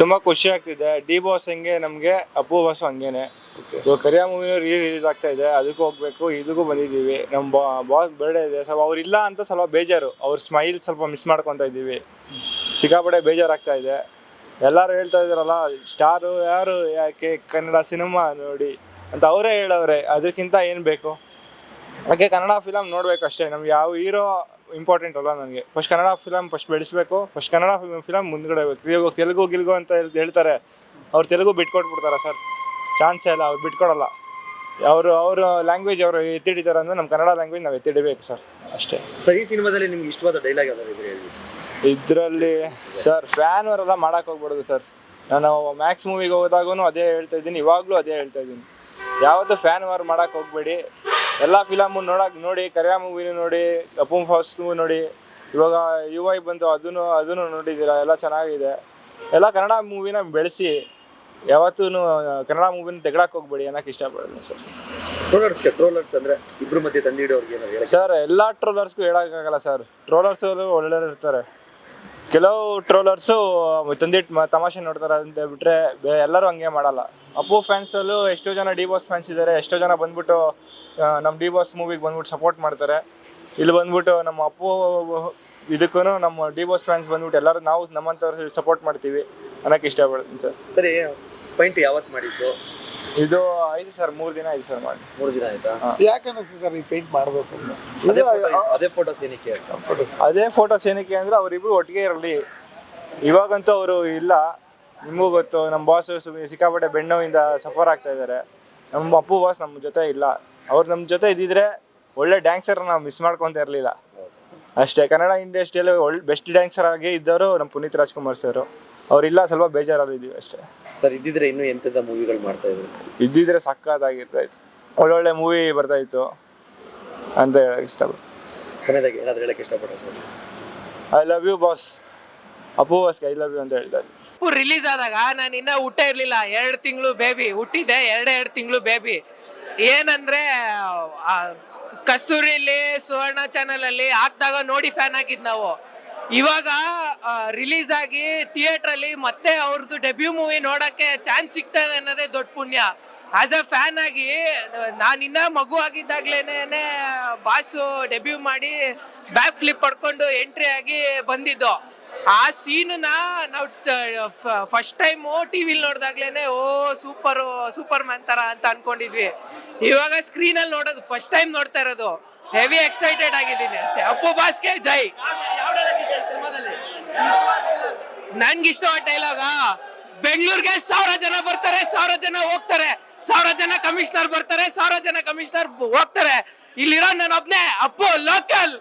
ತುಂಬಾ ಖುಷಿ ಆಗ್ತಿದೆ. ಡಿ ಬಾಸ್ ಹೆಂಗೆ? ನಮಗೆ ಅಪ್ಪು ಬಾಸ್ ಹಂಗೇನೆ. ಇವಾಗ ಕರಿಯ ಮೂವಿ ರಿಲೀಸ್ ಆಗ್ತಾ ಇದೆ. ಅದಕ್ಕೂ ಹೋಗ್ಬೇಕು ಇದಕ್ಕೂ ಬಂದಿದ್ದೀವಿ. ನಮ್ಮ ಬಾಸ್ ಬರ್ಡೇ ಇದೆ. ಸ್ವಲ್ಪ ಅವ್ರು ಇಲ್ಲ ಅಂತ ಸ್ವಲ್ಪ ಬೇಜಾರು. ಅವ್ರ ಸ್ಮೈಲ್ ಸ್ವಲ್ಪ ಮಿಸ್ ಮಾಡ್ಕೊತಾ ಇದ್ದೀವಿ. ಸಿಕ್ಕಾಪಟ್ಟೆ ಬೇಜಾರಾಗ್ತಾ ಇದೆ. ಎಲ್ಲರೂ ಹೇಳ್ತಾ ಇದಾರಲ್ಲ ಸ್ಟಾರು ಯಾರು? ಯಾಕೆ? ಕನ್ನಡ ಸಿನಿಮಾ ನೋಡಿ ಅಂತ ಅವರೇ ಹೇಳವ್ರೆ. ಅದಕ್ಕಿಂತ ಏನು ಬೇಕು? ಹಾಗೆ ಕನ್ನಡ ಫಿಲಮ್ ನೋಡ್ಬೇಕು ಅಷ್ಟೇ. ನಮ್ಗೆ ಯಾವ ಹೀರೋ ಇಂಪಾರ್ಟೆಂಟ್ ಅಲ್ಲ ನನಗೆ ಫಸ್ಟ್ ಕನ್ನಡ ಫಿಲಮ್ ಫಸ್ಟ್ ಬೆಳೆಸ್ಬೇಕು ಫಸ್ಟ್ ಕನ್ನಡ ಫಿಲಮ್ ಮುಂದ್ಗಡೆ ಹೋಗ್ಬೇಕು ಇವಾಗ ತೆಲುಗು ಗಿಲ್ಗು ಅಂತ ಹೇಳ್- ಹೇಳ್ತಾರೆ. ಅವ್ರು ತೆಲುಗು ಬಿಟ್ಕೊಟ್ಬಿಡ್ತಾರೆ ಸರ್. ಚಾನ್ಸೇ ಇಲ್ಲ ಅವ್ರು ಬಿಟ್ಕೊಡಲ್ಲ. ಅವರು ಅವ್ರ ಲ್ಯಾಂಗ್ವೇಜ್ ಅವರು ಎತ್ತಿಡಿತಾರೆ ಅಂದ್ರೆ ನಮ್ಮ ಕನ್ನಡ ಲ್ಯಾಂಗ್ವೇಜ್ ನಾವು ಎತ್ತಿಡಬೇಕು ಸರ್. ಅಷ್ಟೇ. ಸರಿ ಈ ಸಿನಿಮಾದಲ್ಲಿ ನಿಮ್ಗೆ ಇಷ್ಟವಾದ ಡೈಲಾಗ್ ಯಾವ್ದಾದ್ರು ಇದ್ರೆ ಹೇಳ್ಬಿಟ್ಟು ಇದರಲ್ಲಿ ಸರ್ ಫ್ಯಾನ್ ಅವರೆಲ್ಲ ಮಾಡಕ್ಕೆ ಹೋಗ್ಬಾರ್ದು ಸರ್. ನಾನು ಮ್ಯಾಕ್ಸ್ ಮೂವಿಗೆ ಹೋದಾಗೂ ಅದೇ ಹೇಳ್ತಾ ಇದ್ದೀನಿ. ಇವಾಗಲೂ ಅದೇ ಹೇಳ್ತಾ ಇದ್ದೀನಿ. ಯಾವತ್ತೂ ಫ್ಯಾನ್ ವಾರ್ ಮಾಡಕ್ಕೆ ಹೋಗ್ಬೇಡಿ. ಎಲ್ಲ ಫಿಲಮು ನೋಡಕ್ ನೋಡಿ ಕರ್ಯಾ ಮೂವಿನೂ ನೋಡಿ ಅಪ್ಪು ಫಾಸ್ ನೋಡಿ ಇವಾಗ ಯು ಐ ಬಂತು ಅದನ್ನು ಅದನ್ನು ನೋಡಿದ್ದೀರಾ ಎಲ್ಲ ಚೆನ್ನಾಗಿದೆ. ಎಲ್ಲ ಕನ್ನಡ ಮೂವಿನ ಬೆಳೆಸಿ ಯಾವತ್ತೂ ಕನ್ನಡ ಮೂವಿನ ತೆಗ್ಡಕ್ಕೆ ಹೋಗ್ಬೇಡಿ ಅನ್ನೋಕೆ ಇಷ್ಟಪಡೋದು ಸರ್. ಟ್ರೋಲರ್ಸ್ಗೆ ಟ್ರೋಲರ್ಸ್ ಅಂದ್ರೆ ಇಬ್ರು ಮಧ್ಯೆ ತಂದಿಡೋರ್ಗೆ ಸರ್ ಎಲ್ಲ ಟ್ರೋಲರ್ಸ್ಗೂ ಹೇಳೋಕ್ಕಾಗಲ್ಲ ಸರ್. ಟ್ರೋಲರ್ಸ್ ಒಳ್ಳೆಯವ್ರು ಇರ್ತಾರೆ. ಕೆಲವು ಟ್ರೋಲರ್ಸು ತಂದಿಟ್ಟು ತಮಾಷೆ ನೋಡ್ತಾರೆ ಅಂತ ಬಿಟ್ರೆ ಬೇ- ಎಲ್ಲರೂ ಹಂಗೆ ಮಾಡಲ್ಲ. ಅಪ್ಪು ಫ್ಯಾನ್ಸಲ್ಲೂ ಎಷ್ಟೋ ಜನ ಡಿ ಬಾಸ್ ಫ್ಯಾನ್ಸ್ ಇದ್ದಾರೆ ಎಷ್ಟೋ ಜನ ಬಂದ್ಬಿಟ್ಟು ನಮ್ಮ ಡಿ ಬಾಸ್ ಮೂವಿಗೆ ಬಂದ್ಬಿಟ್ಟು ಸಪೋರ್ಟ್ ಮಾಡ್ತಾರೆ. ಇಲ್ಲಿ ಬಂದ್ಬಿಟ್ಟು ನಮ್ಮ ಅಪ್ಪು ಇದಕ್ಕೂ ನಮ್ಮ ಡಿ ಬಾಸ್ ಫ್ಯಾನ್ಸ್ ಬಂದ್ಬಿಟ್ಟು ಎಲ್ಲರೂ ನಾವು ನಮ್ಮಂಥವ್ರು ಸಪೋರ್ಟ್ ಮಾಡ್ತೀವಿ ಅನ್ನಕ್ಕೆ ಇಷ್ಟಪಡ್ತೀನಿ ಸರ್. ಸರಿ ಪೈಂಟ್ ಯಾವತ್ತು ಮಾಡಿದ್ದು? ಇದು ಐದು ಸರ್ ಮೂರು ದಿನ ಐದು ಸರ್ ಮಾಡಿ. ಮೂರು ದಿನ ಆಯ್ತಾ? ಯಾಕೆ ಅನಿಸ್ತು ಸರ್ ಈ ಪೇಂಟ್ ಮಾಡಬೇಕು ಅಂತ? ಅದೇ ಫೋಟೋ ಅದೇ ಫೋಟೋಸ್ ಏನಕ್ಕೆ ಅದೇ ಫೋಟೋಸ್ ಏನಕ್ಕೆ ಅಂದ್ರೆ ಅವರಿಬ್ರು ಒಟ್ಟಿಗೆ ಇರಲಿ. ಇವಾಗಂತೂ ಅವರು ಇಲ್ಲ. ನಿಮಗೂ ಗೊತ್ತು ನಮ್ಮ ಬಾಸ್ ಸಿಕ್ಕಾಪಟ್ಟೆ ಬೆನ್ನೋವಿಂದ ಸಫರ್ ಆಗ್ತಾ ಇದ್ದಾರೆ ನಮ್ಮ ಅಪ್ಪು ಬಾಸ್ ನಮ್ಮ ಜೊತೆ ಇಲ್ಲ. ಅವ್ರು ನಮ್ಮ ಜೊತೆ ಇದ್ದಿದ್ರೆ ಒಳ್ಳೆ ಡ್ಯಾನ್ಸರ್ ನಾವು ಮಿಸ್ ಮಾಡ್ಕೊತ ಇರಲಿಲ್ಲ. ಅಷ್ಟೇ ಕನ್ನಡ ಇಂಡಸ್ಟ್ರಿಯಲ್ಲಿ ಒಳ್ಳೆ ಬೆಸ್ಟ್ ಡ್ಯಾನ್ಸರ್ ಆಗಿ ಇದ್ದವರು ನಮ್ಮ ಪುನೀತ್ ರಾಜ್ಕುಮಾರ್ ಸರ್. ಅವರಿಲ್ಲ ಸ್ವಲ್ಪ ಬೇಜಾರಾಗಿದ್ದೀವಿ ಅಷ್ಟೇ. ಸರ್ ಇದ್ದಿದ್ರೆ ಇನ್ನೂ ಎಂತೆಂಥ ಮೂವಿಗಳು ಮಾಡ್ತಾ ಇದ್ರು? ಇದ್ದಿದ್ರೆ ಸಕ್ಕತ್ತಾಗಿರ್ತಾ ಇತ್ತು. ಒಳ್ಳೊಳ್ಳೆ ಮೂವಿ ಬರ್ತಾ ಇತ್ತು ಅಂತ ಹೇಳಕ್ ಇಷ್ಟ ಏನಾದರೂ ಏನಾದ್ರು ಹೇಳಕ್ಕೆ ಇಷ್ಟಪಡೋದು I love you boss Appu ಬಾಸ್ಗೆ I love you ಅಂತ ಹೇಳ್ತಾ ಇದ್ದೀನಿ ರಿಲೀಸ್ ಆದಾಗ ನಾನು ಇನ್ನೂ ಹುಟ್ಟ ಇರಲಿಲ್ಲ, ಎರಡು ತಿಂಗಳು ಬೇಬಿ ಹುಟ್ಟಿದೆ, ಎರಡೇ, ಎರಡು ತಿಂಗಳು ಬೇಬಿ ಏನಂದ್ರೆ ಕಸ್ತೂರಿಲಿ, ಸುವರ್ಣ ಚಾನಲ್ ಅಲ್ಲಿ ಹಾಕ್ದಾಗ ನೋಡಿ ಫ್ಯಾನ್ ಆಗಿದ್ ನಾವು. ಇವಾಗ ರಿಲೀಸ್ ಆಗಿ ಥಿಯೇಟರ್ ಅಲ್ಲಿ ಮತ್ತೆ ಅವ್ರದ್ದು ಡೆಬ್ಯೂ ಮೂವಿ ನೋಡಕ್ಕೆ ಚಾನ್ಸ್ ಸಿಗ್ತದೆ ಅನ್ನೋದೇ ದೊಡ್ಡ ಪುಣ್ಯ. ಆಸ್ ಅ ಫ್ಯಾನ್ ಆಗಿ, ನಾನು ಇನ್ನ ಮಗು ಆಗಿದ್ದಾಗ್ಲೇನೆ ಬಾಸು ಡೆಬ್ಯೂ ಮಾಡಿ ಬ್ಯಾಕ್ ಫ್ಲಿಪ್ ಪಡ್ಕೊಂಡು ಎಂಟ್ರಿ ಆಗಿ ಬಂದಿದ್ದು. ಆ ಸೀನ್ನ ನಾವು ಫಸ್ಟ್ ಟೈಮು ಟಿ ವಿಲಿ ನೋಡಿದಾಗ್ಲೇನೆ, ಓ ಸೂಪರ್ ಸೂಪರ್ ಮ್ಯಾನ್ ತರ ಅಂತ ಅನ್ಕೊಂಡಿದ್ವಿ. ಇವಾಗ ಸ್ಕ್ರೀನಲ್ಲಿ ನೋಡೋದು ಫಸ್ಟ್ ಟೈಮ್ ನೋಡ್ತಾ ಇರೋದು. ಹೆವಿ ಎಕ್ಸೈಟೆಡ್ ಆಗಿದ್ದೀನಿ ಅಷ್ಟೇ. ಅಪ್ಪು ಬಾಸ್ಗೆ ಜೈ. ನನ್ಗೆ ಇಷ್ಟವಾದ ಡೈಲಾಗ ಬೆಂಗಳೂರಿಗೆ ಸಾವಿರ ಜನ ಬರ್ತಾರೆ, ಸಾವಿರ ಜನ ಹೋಗ್ತಾರೆ, ಸಾವಿರ ಜನ ಕಮಿಷನರ್ ಬರ್ತಾರೆ, ಸಾವಿರ ಜನ ಕಮಿಷನರ್ ಹೋಗ್ತಾರೆ. ಇಲ್ಲಿರೋ ನಾನು ಒಬ್ನೇ ಅಪ್ಪು ಲೋಕಲ್